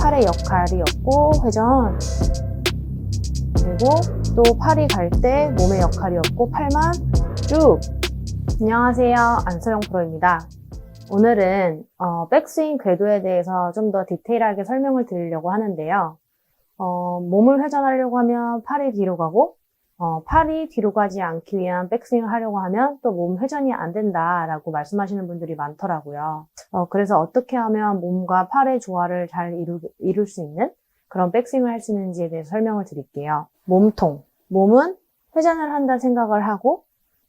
팔의 역할이 없고 회전. 그리고 또 팔이 갈 때 몸의 역할이 없고 팔만 쭉. 안녕하세요. 안소영 프로입니다. 오늘은 어, 백스윙 궤도에 대해서 좀 더 디테일하게 설명을 드리려고 하는데요. 어, 몸을 회전하려고 하면 팔이 뒤로 가고 어, 팔이 뒤로 가지 않기 위한 백스윙을 하려고 하면 또 몸 회전이 안 된다라고 말씀하시는 분들이 많더라고요. 어, 그래서 어떻게 하면 몸과 팔의 조화를 잘 이루, 이룰 수 있는 그런 백스윙을 할 수 있는지에 대해서 설명을 드릴게요. 몸통. 몸은 회전을 한다 생각을 하고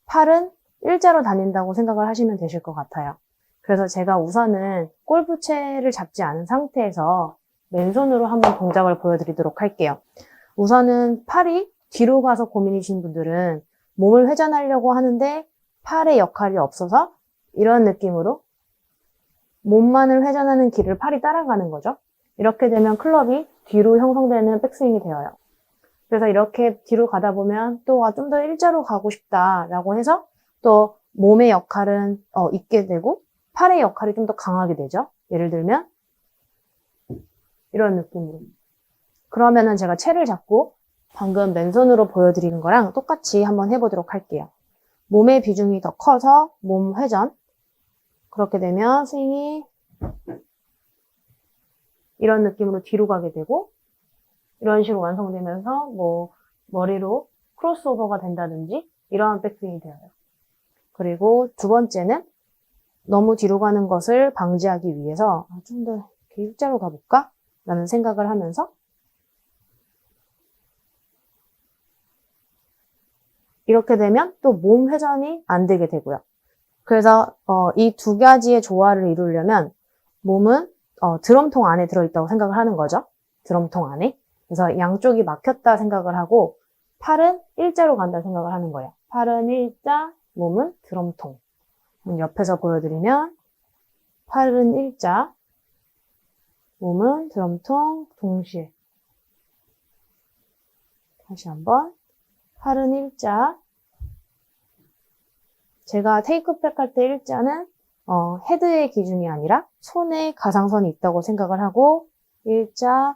팔은 일자로 다닌다고 생각을 하시면 되실 것 같아요. 그래서 제가 우선은 골프채를 잡지 않은 상태에서 맨손으로 한번 동작을 보여드리도록 할게요. 우선은 팔이 뒤로 가서 고민이신 분들은 몸을 회전하려고 하는데 팔의 역할이 없어서 이런 느낌으로 몸만을 회전하는 길을 팔이 따라가는 거죠. 이렇게 되면 클럽이 뒤로 형성되는 백스윙이 되어요. 그래서 이렇게 뒤로 가다 보면 또 좀 더 일자로 가고 싶다라고 해서 또 몸의 역할은 어, 있게 되고 팔의 역할이 좀 더 강하게 되죠. 예를 들면 이런 느낌으로. 그러면은 제가 채를 잡고 방금 맨손으로 보여드리는 거랑 똑같이 한번 해보도록 할게요. 몸의 비중이 더 커서 몸 회전. 그렇게 되면 스윙이 이런 느낌으로 뒤로 가게 되고 이런 식으로 완성되면서 뭐 머리로 크로스오버가 된다든지 이러한 백스윙이 되어요. 그리고 두 번째는 너무 뒤로 가는 것을 방지하기 위해서 아, 좀더 일자로 가볼까? 라는 생각을 하면서 이렇게 되면 또 몸 회전이 안 되게 되고요. 그래서 어, 이 두 가지의 조화를 이루려면 몸은 어, 드럼통 안에 들어있다고 생각을 하는 거죠. 드럼통 안에. 그래서 양쪽이 막혔다 생각을 하고 팔은 일자로 간다 생각을 하는 거예요. 팔은 일자, 몸은 드럼통. 옆에서 보여드리면 팔은 일자, 몸은 드럼통 동시에. 다시 한번 팔은 일자. 제가 테이크백 할 때 일자는 어, 헤드의 기준이 아니라 손에 가상선이 있다고 생각을 하고 일자,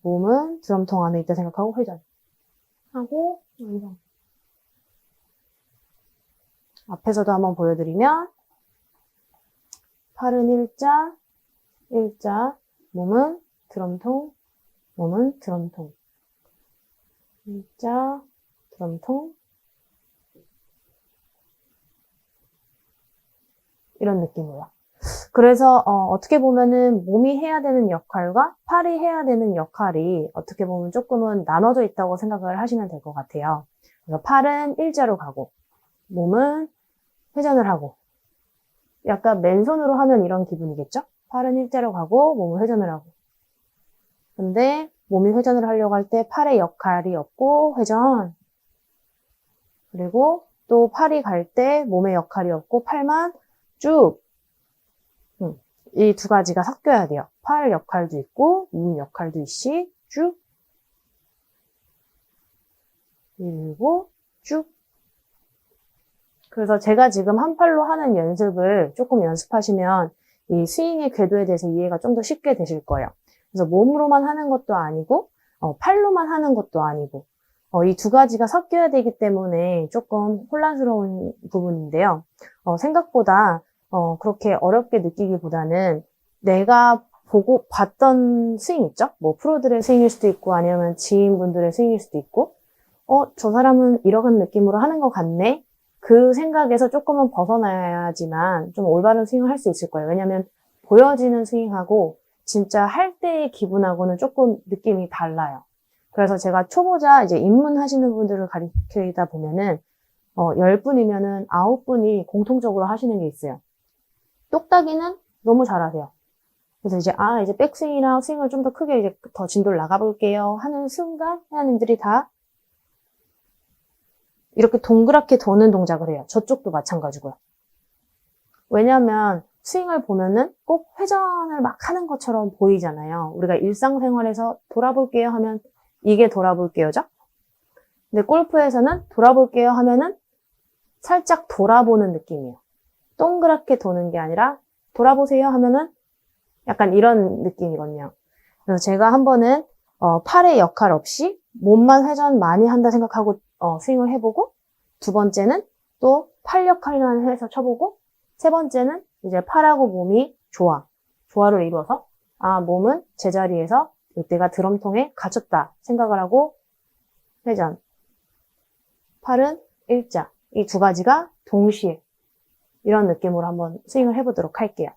몸은 드럼통 안에 있다 생각하고 회전. 하고 완성. 앞에서도 한번 보여드리면 팔은 일자, 일자, 몸은 드럼통, 몸은 드럼통. 일자, 드럼통. 이런 느낌으로. 그래서 어, 떻게 보면은 몸이 해야 되는 역할과 팔이 해야 되는 역할이 어떻게 보면 조금은 나눠져 있다고 생각을 하시면 될 것 같아요. 그래서 팔은 일자로 가고 몸은 회전을 하고 약간 맨손으로 하면 이런 기분이겠죠? 팔은 일자로 가고 몸은 회전을 하고 근데 몸이 회전을 하려고 할 때 팔의 역할이 없고 회전 그리고 또 팔이 갈 때 몸의 역할이 없고 팔만 쭉. 이두 가지가 섞여야 돼요. 팔 역할도 있고, 몸 역할도 있이, 쭉. 그리고 쭉. 그래서 제가 지금 한 팔로 하는 연습을 조금 연습하시면 이 스윙의 궤도에 대해서 이해가 좀 더 쉽게 되실 거예요. 그래서 몸으로만 하는 것도 아니고, 어, 팔로만 하는 것도 아니고, 어, 이 두 가지가 섞여야 되기 때문에 조금 혼란스러운 부분인데요. 어, 생각보다 어, 그렇게 어렵게 느끼기보다는 내가 보고 봤던 스윙 있죠? 뭐 프로들의 스윙일 수도 있고 아니면 지인분들의 스윙일 수도 있고 어, 저 사람은 이런 느낌으로 하는 것 같네? 그 생각에서 조금은 벗어나야지만 좀 올바른 스윙을 할 수 있을 거예요. 왜냐면 보여지는 스윙하고 진짜 할 때의 기분하고는 조금 느낌이 달라요. 그래서 제가 초보자 이제 입문하시는 분들을 가르치다 보면은 어, 10분이면은 9분이 공통적으로 하시는 게 있어요. 똑딱이는 너무 잘하세요. 그래서 이제 아 이제 백스윙이랑 스윙을 좀 더 크게 이제 더 진도를 나가볼게요 하는 순간 회원님들이 다 이렇게 동그랗게 도는 동작을 해요. 저쪽도 마찬가지고요. 왜냐하면 스윙을 보면은 꼭 회전을 막 하는 것처럼 보이잖아요. 우리가 일상생활에서 돌아볼게요 하면 이게 돌아볼게요죠? 근데 골프에서는 돌아볼게요 하면은 살짝 돌아보는 느낌이에요. 동그랗게 도는 게 아니라 돌아보세요 하면은 약간 이런 느낌이거든요. 그래서 제가 한 번은 어, 팔의 역할 없이 몸만 회전 많이 한다 생각하고 어, 스윙을 해보고 두 번째는 또 팔 역할만 해서 쳐보고 세 번째는 이제 팔하고 몸이 조화, 조화를 이루어서 아 몸은 제자리에서 이때가 드럼통에 갇혔다 생각을 하고 회전, 팔은 일자 이 두 가지가 동시에 이런 느낌으로 한번 스윙을 해보도록 할게요.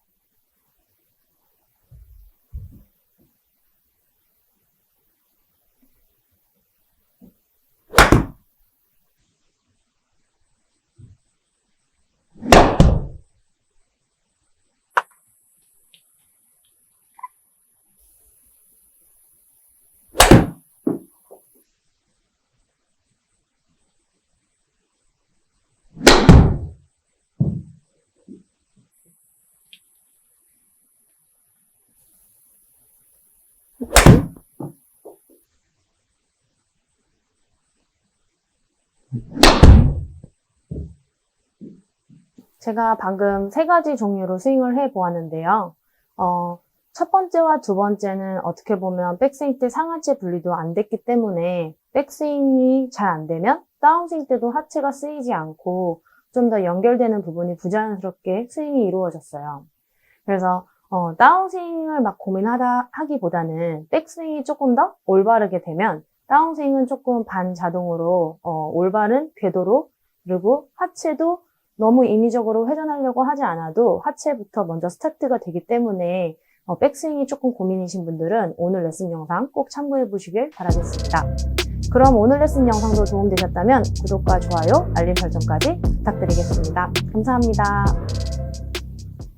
제가 방금 세 가지 종류로 스윙을 해 보았는데요. 어, 첫 번째와 두 번째는 어떻게 보면 백스윙 때 상하체 분리도 안 됐기 때문에 백스윙이 잘 안 되면 다운스윙 때도 하체가 쓰이지 않고 좀 더 연결되는 부분이 부자연스럽게 스윙이 이루어졌어요. 그래서 어, 다운스윙을 막 고민하다 하기보다는 백스윙이 조금 더 올바르게 되면 다운스윙은 조금 반자동으로 어, 올바른 궤도로 그리고 하체도 너무 인위적으로 회전하려고 하지 않아도 하체부터 먼저 스타트가 되기 때문에 어, 백스윙이 조금 고민이신 분들은 오늘 레슨 영상 꼭 참고해 보시길 바라겠습니다. 그럼 오늘 레슨 영상도 도움되셨다면 구독과 좋아요, 알림 설정까지 부탁드리겠습니다. 감사합니다.